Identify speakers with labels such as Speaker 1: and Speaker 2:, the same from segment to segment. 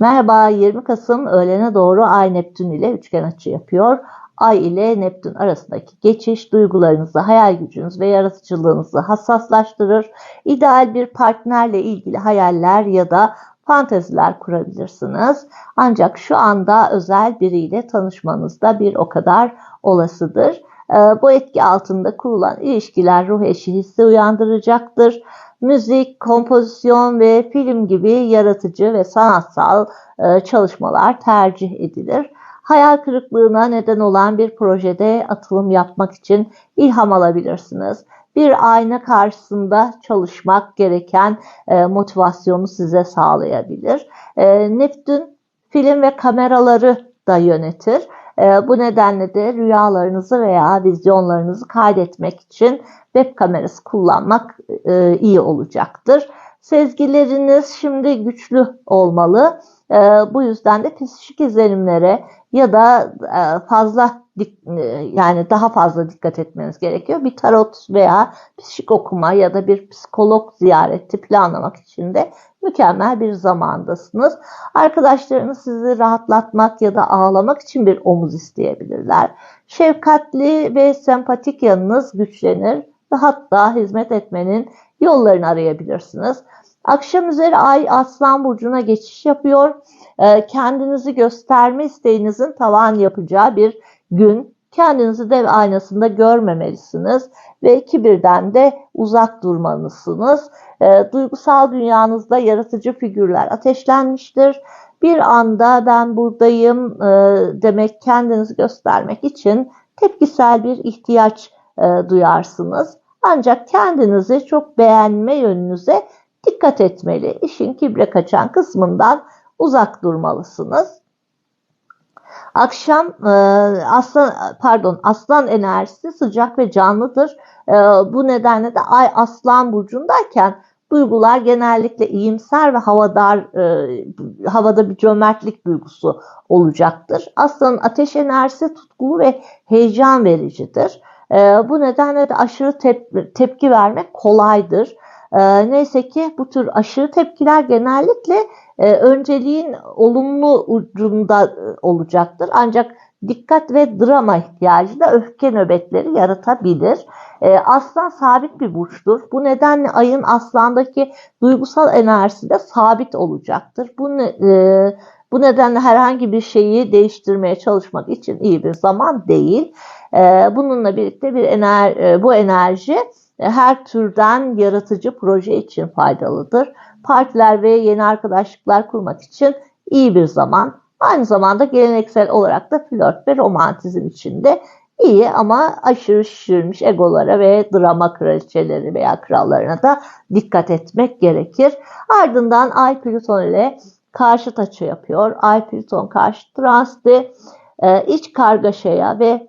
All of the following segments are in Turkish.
Speaker 1: Merhaba 20 Kasım öğlene doğru Ay Neptün ile üçgen açı yapıyor. Ay ile Neptün arasındaki geçiş duygularınızı, hayal gücünüz ve yaratıcılığınızı hassaslaştırır. İdeal bir partnerle ilgili hayaller ya da fanteziler kurabilirsiniz. Ancak şu anda özel biriyle tanışmanız da bir o kadar olasıdır. Ee, bu etki altında kurulan ilişkiler ruh eşi hissi uyandıracaktır müzik, kompozisyon ve film gibi yaratıcı ve sanatsal e, çalışmalar tercih edilir. Hayal kırıklığına neden olan bir projede atılım yapmak için ilham alabilirsiniz. Bir ayna karşısında çalışmak gereken e, motivasyonu size sağlayabilir. E, Neptün film ve kameraları da yönetir. E, bu nedenle de rüyalarınızı veya vizyonlarınızı kaydetmek için web kamerası kullanmak e, iyi olacaktır. Sezgileriniz şimdi güçlü olmalı. E, bu yüzden de psikik izlenimlere ya da e, fazla e, yani daha fazla dikkat etmeniz gerekiyor. Bir tarot veya psikik okuma ya da bir psikolog ziyareti planlamak için de mükemmel bir zamandasınız. Arkadaşlarınız sizi rahatlatmak ya da ağlamak için bir omuz isteyebilirler. Şefkatli ve sempatik yanınız güçlenir ve hatta hizmet etmenin yollarını arayabilirsiniz. Akşam üzeri ay Aslan Burcu'na geçiş yapıyor. Ee, kendinizi gösterme isteğinizin tavan yapacağı bir gün. Kendinizi dev aynasında görmemelisiniz ve kibirden de uzak durmalısınız. E, duygusal dünyanızda yaratıcı figürler ateşlenmiştir. Bir anda ben buradayım e, demek kendinizi göstermek için tepkisel bir ihtiyaç e, duyarsınız. Ancak kendinizi çok beğenme yönünüze dikkat etmeli. İşin kibre kaçan kısmından uzak durmalısınız. Akşam e, aslan pardon aslan enerjisi sıcak ve canlıdır. E, bu nedenle de ay aslan burcundayken duygular genellikle iyimser ve havadar e, havada bir cömertlik duygusu olacaktır. Aslanın ateş enerjisi tutkulu ve heyecan vericidir. E, bu nedenle de aşırı tep tepki vermek kolaydır. E, neyse ki bu tür aşırı tepkiler genellikle e, önceliğin olumlu ucunda e, olacaktır. Ancak dikkat ve drama ihtiyacı da öfke nöbetleri yaratabilir. E, aslan sabit bir burçtur. Bu nedenle ayın aslandaki duygusal enerjisi de sabit olacaktır. Bu, e, bu nedenle herhangi bir şeyi değiştirmeye çalışmak için iyi bir zaman değil. E, bununla birlikte bir ener, e, bu enerji her türden yaratıcı proje için faydalıdır. Partiler ve yeni arkadaşlıklar kurmak için iyi bir zaman. Aynı zamanda geleneksel olarak da flört ve romantizm için de iyi ama aşırı şişirmiş egolara ve drama kraliçeleri veya krallarına da dikkat etmek gerekir. Ardından Ay Plüton ile karşıt açı yapıyor. Ay Plüton karşı transti e, iç kargaşaya ve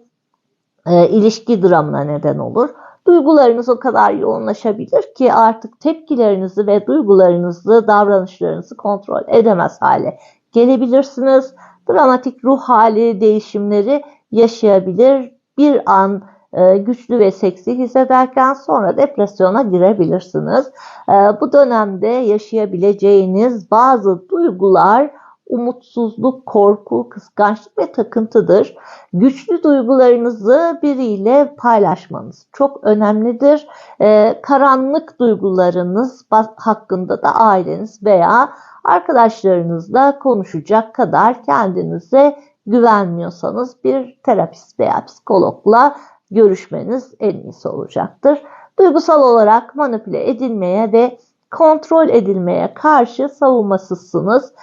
Speaker 1: e, ilişki dramına neden olur. Duygularınız o kadar yoğunlaşabilir ki artık tepkilerinizi ve duygularınızı, davranışlarınızı kontrol edemez hale gelebilirsiniz. Dramatik ruh hali değişimleri yaşayabilir. Bir an e, güçlü ve seksi hissederken sonra depresyona girebilirsiniz. E, bu dönemde yaşayabileceğiniz bazı duygular umutsuzluk, korku, kıskançlık ve takıntıdır. Güçlü duygularınızı biriyle paylaşmanız çok önemlidir. Ee, karanlık duygularınız hakkında da aileniz veya arkadaşlarınızla konuşacak kadar kendinize güvenmiyorsanız bir terapist veya psikologla görüşmeniz en iyisi olacaktır. Duygusal olarak manipüle edilmeye ve kontrol edilmeye karşı savunmasızsınız.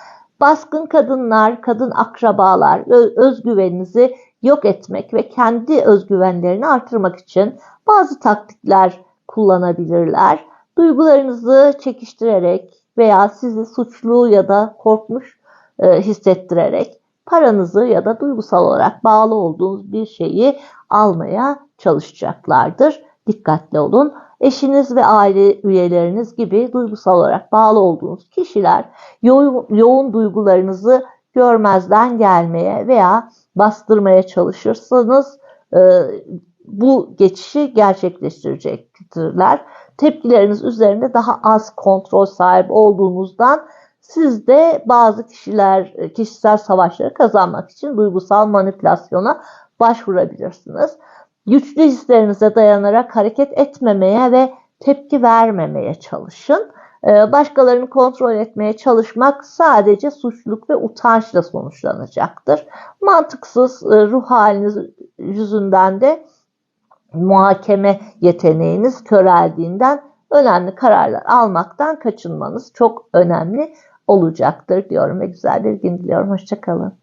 Speaker 1: Baskın kadınlar, kadın akrabalar özgüveninizi yok etmek ve kendi özgüvenlerini artırmak için bazı taktikler kullanabilirler. Duygularınızı çekiştirerek veya sizi suçlu ya da korkmuş e, hissettirerek paranızı ya da duygusal olarak bağlı olduğunuz bir şeyi almaya çalışacaklardır. Dikkatli olun. Eşiniz ve aile üyeleriniz gibi duygusal olarak bağlı olduğunuz kişiler yo yoğun duygularınızı görmezden gelmeye veya bastırmaya çalışırsanız e, bu geçişi gerçekleştirecektirler. Tepkileriniz üzerinde daha az kontrol sahibi olduğunuzdan Siz de bazı kişiler kişisel savaşları kazanmak için duygusal manipülasyona başvurabilirsiniz. Güçlü hislerinize dayanarak hareket etmemeye ve tepki vermemeye çalışın. Ee, başkalarını kontrol etmeye çalışmak sadece suçluluk ve utançla sonuçlanacaktır. Mantıksız e, ruh haliniz yüzünden de muhakeme yeteneğiniz köreldiğinden önemli kararlar almaktan kaçınmanız çok önemli olacaktır diyorum ve güzel bir gün diliyorum. Hoşçakalın.